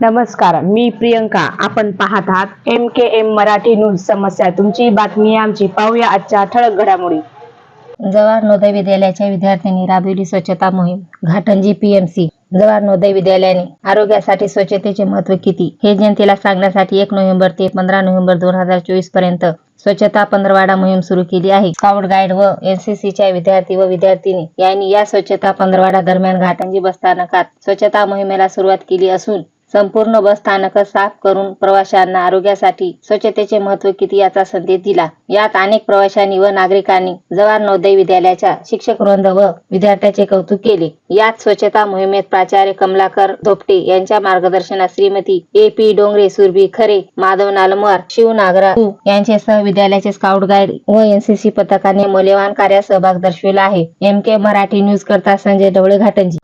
नमस्कार मी प्रियंका. आपण पाहत आहात M K M Marathi news समस्या. तुमची बातमी आमची. पाहूया आजच्या ठळक घडामोडी. जवाहर नवोदय विद्यालयाच्या विद्यार्थ्यांनी राबविली स्वच्छता मोहीम. घाटंजी पीएमसी जवाहर नवोदय विद्यालयाने आरोग्यासाठी स्वच्छतेचे महत्त्व किती? हे जनतेला सांगण्यासाठी एक नोव्हेंबर ते पंधरा नोव्हेंबर दोन हजार चोवीसपर्यंत स्वच्छता पंधरवाडा मोहीम सुरू केली आहे. स्काउट गाईड व एनसीसीच्या विद्यार्थी व विद्यार्थिनी यांनी या स्वच्छता पंधरवाडा दरम्यान घाटंजी बस स्थानकात स्वच्छता मोहिमेला सुरुवात केली असून संपूर्ण बस स्थानक साफ करून प्रवाशांना आरोग्यासाठी स्वच्छतेचे महत्त्व किती याचा संदेश दिला. यात अनेक प्रवाशांनी व नागरिकांनी जवाहर नवोदय विद्यालयाच्या शिक्षक वृंद व विद्यार्थ्याचे कौतुक केले. यात स्वच्छता मोहिमेत प्राचार्य कमलाकर धोपटे यांच्या मार्गदर्शनात श्रीमती ए पी डोंगरे सुरभी खरे माधव नालमवार शिव नागरा यांचे सह विद्यालयाचे स्काउट गाईड व एनसीसी पथकाने मौल्यवान कार्यात सहभाग दर्शविला आहे. एम के मराठी न्यूज करता संजय ढवळे घाटंजी.